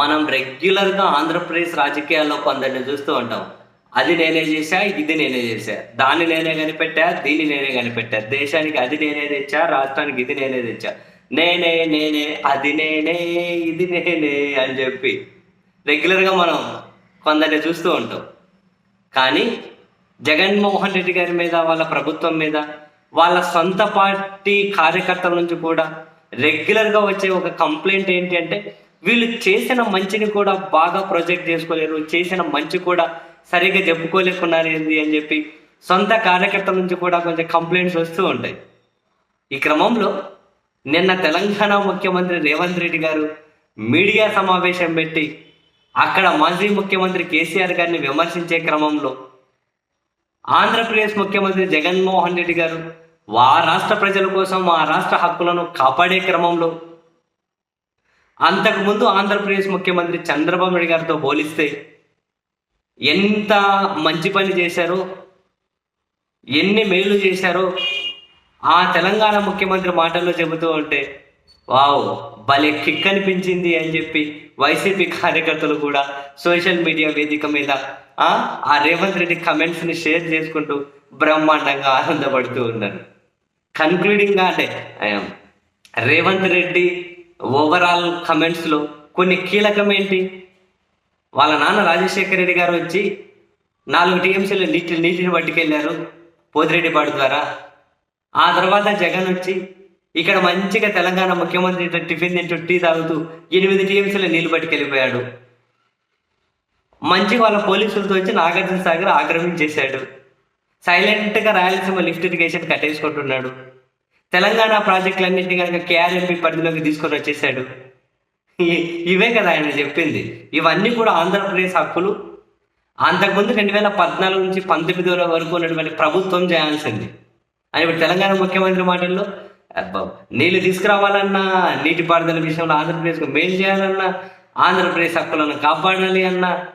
మనం రెగ్యులర్గా ఆంధ్రప్రదేశ్ రాజకీయాల్లో కొందరిని చూస్తూ ఉంటాం. అది నేనే చేశా ఇది నేనే చేశా. దాన్ని నేనే కనిపెట్టా దీన్ని నేనే కనిపెట్టా. దేశానికి అది నేనే తెచ్చా రాష్ట్రానికి ఇది నేనే తెచ్చా. నేనే నేనే అది నేనే ఇది నేనే అని చెప్పి రెగ్యులర్గా మనం కొందరిని చూస్తూ ఉంటాం. కానీ జగన్మోహన్ రెడ్డి గారి మీద వాళ్ళ ప్రభుత్వం మీద వాళ్ళ సొంత పార్టీ కార్యకర్తల నుంచి కూడా రెగ్యులర్గా వచ్చే ఒక కంప్లైంట్ ఏంటి అంటే వీళ్ళు చేసిన మంచిని కూడా బాగా ప్రొజెక్ట్ చేసుకోలేరు చేసిన మంచి కూడా సరిగ్గా చెప్పుకోలేకున్నారు ఏంది అని చెప్పి సొంత కార్యకర్తల నుంచి కూడా కొంచెం కంప్లైంట్స్ వస్తూ ఉంటాయి. ఈ క్రమంలో నిన్న తెలంగాణ ముఖ్యమంత్రి రేవంత్ రెడ్డి గారు మీడియా సమావేశం పెట్టి అక్కడ మాజీ ముఖ్యమంత్రి కేసీఆర్ గారిని విమర్శించే క్రమంలో ఆంధ్రప్రదేశ్ ముఖ్యమంత్రి జగన్మోహన్ రెడ్డి గారు ఆ రాష్ట్ర ప్రజల కోసం ఆ రాష్ట్ర హక్కులను కాపాడే క్రమంలో అంతకుముందు ఆంధ్రప్రదేశ్ ముఖ్యమంత్రి చంద్రబాబు నాయుడు గారితో పోలిస్తే ఎంత మంచి పని చేశారో ఎన్ని మేలు చేశారో ఆ తెలంగాణ ముఖ్యమంత్రి మాటల్లో చెబుతూ ఉంటే వావ్ భలే కిక్ అనిపించింది అని చెప్పి వైసీపీ కార్యకర్తలు కూడా సోషల్ మీడియా వేదిక మీద ఆ రేవంత్ రెడ్డి కమెంట్స్ని షేర్ చేసుకుంటూ బ్రహ్మాండంగా ఆనందపడుతూ ఉన్నారు. కన్క్లూడింగ్గా అంటే రేవంత్ రెడ్డి ఓవరాల్ కమెంట్స్లో కొన్ని కీలకం ఏంటి? వాళ్ళ నాన్న రాజశేఖర రెడ్డి గారు వచ్చి నాలుగు టీఎంసీలు నీటి నీటిని పట్టుకెళ్ళారు పోతిరెడ్డిపాడు ద్వారా. ఆ తర్వాత జగన్ వచ్చి ఇక్కడ మంచిగా తెలంగాణ ముఖ్యమంత్రి టిఫిన్ తింటూ టీ తాగుతూ ఎనిమిది టీఎంసీలు నీళ్ళు పట్టుకెళ్ళిపోయాడు. మంచి వాళ్ళ పోలీసులతో వచ్చి నాగార్జున సాగర్ ఆక్రమించేశాడు. సైలెంట్గా రాయలసీమ లిఫ్ట్ ఇరిగేషన్ కట్టేసుకుంటున్నాడు. తెలంగాణ ప్రాజెక్టులన్నింటినీ కనుక కేఆర్ఎంపీ పరిధిలోకి తీసుకొని వచ్చేసాడు. ఇ- ఇవే కదా ఆయన చెప్పింది. ఇవన్నీ కూడా ఆంధ్రప్రదేశ్ హక్కులు. అంతకుముందు రెండు వేల పద్నాలుగు నుంచి పంతొమ్మిది వరకు ఉన్నటువంటి ప్రభుత్వం చేయాల్సింది. అని ఇప్పుడు తెలంగాణ ముఖ్యమంత్రి మాటల్లో అబ్బా, నీళ్ళు తీసుకురావాలన్నా నీటిపారుదల విషయంలో ఆంధ్రప్రదేశ్కు మేలు చేయాలన్నా ఆంధ్రప్రదేశ్ హక్కులను కాపాడాలి అన్నా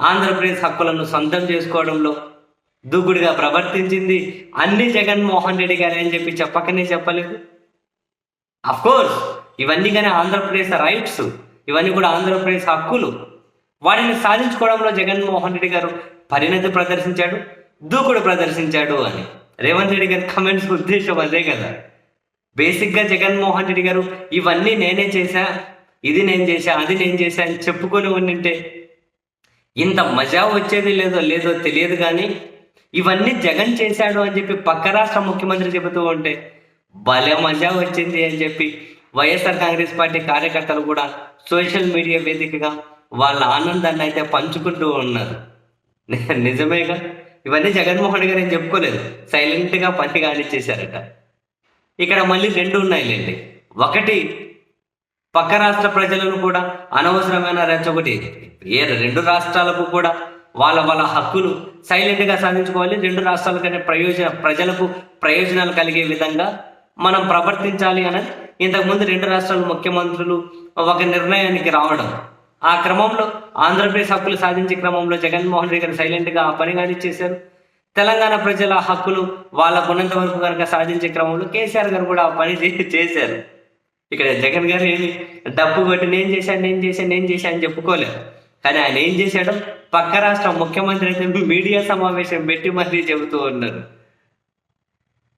ఆంధ్రప్రదేశ్ హక్కులను సొంతం చేసుకోవడంలో దూకుడుగా ప్రవర్తించింది. అన్ని జగన్మోహన్ రెడ్డి గారు అని చెప్పి చెప్పకనే చెప్పలేదు. కోర్స్ ఇవన్నీ కానీ ఆంధ్రప్రదేశ్ రైట్స్ ఇవన్నీ కూడా ఆంధ్రప్రదేశ్ హక్కులు. వాటిని సాధించుకోవడంలో జగన్మోహన్ రెడ్డి గారు పరిణతి ప్రదర్శించాడు దూకుడు ప్రదర్శించాడు అని. రేవంత్ రెడ్డి గారి కమెంట్స్ ఉద్దేశం అదే కదా. బేసిక్గా జగన్మోహన్ రెడ్డి గారు ఇవన్నీ నేనే చేశా ఇది నేను చేశా అది నేను చేశా అని చెప్పుకొని ఉండింటే ఇంత మజా వచ్చేది లేదో లేదో తెలియదు కానీ ఇవన్నీ జగన్ చేశాడు అని చెప్పి పక్క రాష్ట్ర ముఖ్యమంత్రి చెబుతూ ఉంటే భలే మజా వచ్చింది అని చెప్పి వైఎస్ఆర్ కాంగ్రెస్ పార్టీ కార్యకర్తలు కూడా సోషల్ మీడియా వేదికగా వాళ్ళ ఆనందాన్ని అయితే పంచుకుంటూ ఉన్నారు. నిజమేగా? ఇవన్నీ జగన్మోహన్ గారు ఏం చెప్పుకోలేదు. సైలెంట్గా పని కానిచ్చేశారట ఇక్కడ మళ్ళీ రెండు ఉన్నాయిలేండి. ఒకటి పక్క రాష్ట్ర ప్రజలను కూడా అనవసరమైన రెచ్చగొట్టి ఏ రెండు రాష్ట్రాలకు కూడా వాళ్ళ వాళ్ళ హక్కులు సైలెంట్గా సాధించుకోవాలి. రెండు రాష్ట్రాల కంటే ప్రయోజన ప్రజలకు ప్రయోజనాలు కలిగే విధంగా మనం ప్రవర్తించాలి అనేది ఇంతకుముందు రెండు రాష్ట్రాల ముఖ్యమంత్రులు ఒక నిర్ణయానికి రావడం. ఆ క్రమంలో ఆంధ్రప్రదేశ్ హక్కులు సాధించే క్రమంలో జగన్మోహన్ రెడ్డి గారు సైలెంట్గా ఆ పని కానిచ్చేశారు తెలంగాణ ప్రజల హక్కులు వాళ్ళకు ఉన్నంత వరకు కనుక సాధించే క్రమంలో కేసీఆర్ గారు కూడా ఆ పని చేశారు. ఇక్కడ జగన్ గారు ఏమి డబ్బు కొట్టి నేను చేశాను నేను చేశాను నేను చేశాను అని చెప్పుకోలేదు. కానీ ఆయన ఏం చేశాడు పక్క రాష్ట్ర ముఖ్యమంత్రి అయితే మీడియా సమావేశం పెట్టి మరీ చెబుతూ ఉన్నారు.